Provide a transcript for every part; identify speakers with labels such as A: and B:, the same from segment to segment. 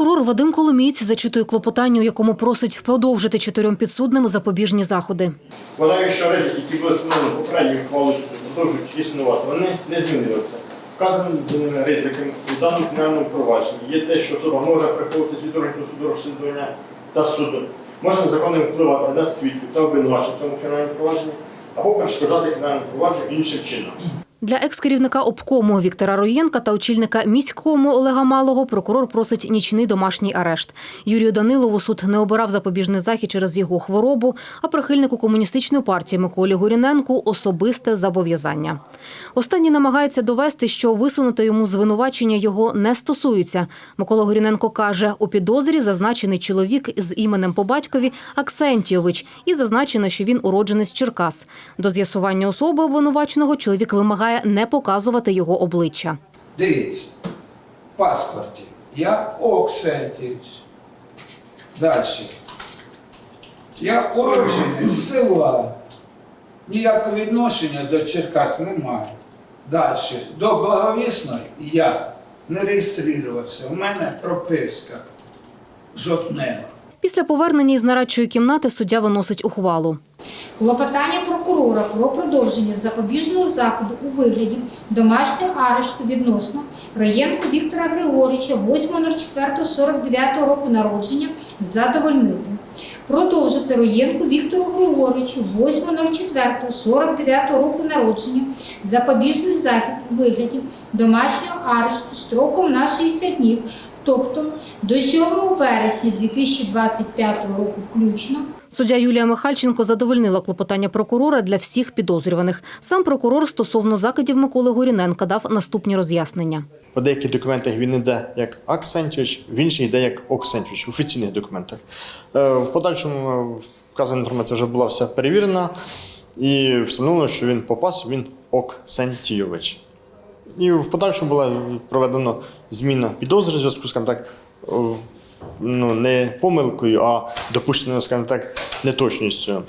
A: Прокурор Вадим Коломієць зачитує клопотання, у якому просить подовжити чотирьом підсудним запобіжні заходи.
B: Вважаю, що ризики, які були встановлені попередньою ухвалою суду, продовжують існувати. Вони не змінилися. Вказаними ризиками у даному кримінальному провадженні є те, що особа може приховуватись від органів суду розслідування та суду, може незаконно впливати на свідків та обвинувачень в цьому кримінальному провадженні або перешкоджати кримінальному провадженню іншим чином.
A: Для екс-керівника обкому Віктора Роєнка та очільника міському Олега Малого прокурор просить нічний домашній арешт. Юрію Данилову суд не обирав запобіжний захід через його хворобу, а прихильнику комуністичної партії Миколі Гуріненку особисте зобов'язання. Останній намагається довести, що висунути йому звинувачення його не стосується. Микола Гуріненко каже, у підозрі зазначений чоловік з іменем по батькові Аксентійович, і зазначено, що він уродженець Черкас. До з'ясування особи обвинуваченого чоловік вимагає не показувати його обличчя.
C: Дивіться, в паспорті я Оксентіч. Далі. Я уроджений з села. Ніякого відношення до Черкас немає. Далі. До благовісної я не реєструвався. У мене прописка жовтнева.
A: Після повернення із нарадчої кімнати суддя виносить ухвалу.
D: Клопотання прокурора про продовження запобіжного заходу у вигляді домашнього арешту відносно Роєнко Віктора Григорича 8.04.49 року народження задовольнити. Продовжити Роєнку Віктору Григоричу 8.04.49 року народження запобіжний захід у вигляді домашнього арешту строком на 60 днів, тобто до 7 вересня 2025 року включно.
A: Суддя Юлія Михальченко задовольнила клопотання прокурора для всіх підозрюваних. Сам прокурор стосовно закидів Миколи Горіненка дав наступні роз'яснення.
B: По деяких документах він йде як Аксентьович, в інших йде як Оксентьович, в офіційних документах. Е, В подальшому е, вказана інформація вже була вся перевірена і встановлено, що він попас, він Оксентійович. І в подальшому була проведена зміна підозри в зв'язку, скажімо так, ну, не помилкою, а допущеною, скажімо так, неточністю.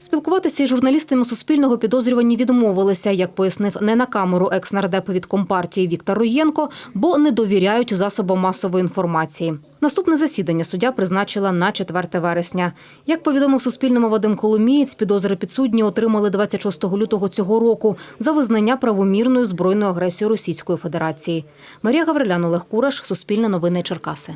A: Спілкуватися із журналістами Суспільного підозрювані відмовилися, як пояснив не на камеру екс-нардеп від компартії Віктор Роєнко, бо не довіряють засобам масової інформації. Наступне засідання суддя призначила на 4 вересня. Як повідомив Суспільному Вадим Коломієць, підозри підсудні отримали 26 лютого цього року за визнання правомірною збройною агресією Російської Федерації. Марія Гаврилян, Олег Кураш, Суспільне новини Черкаси.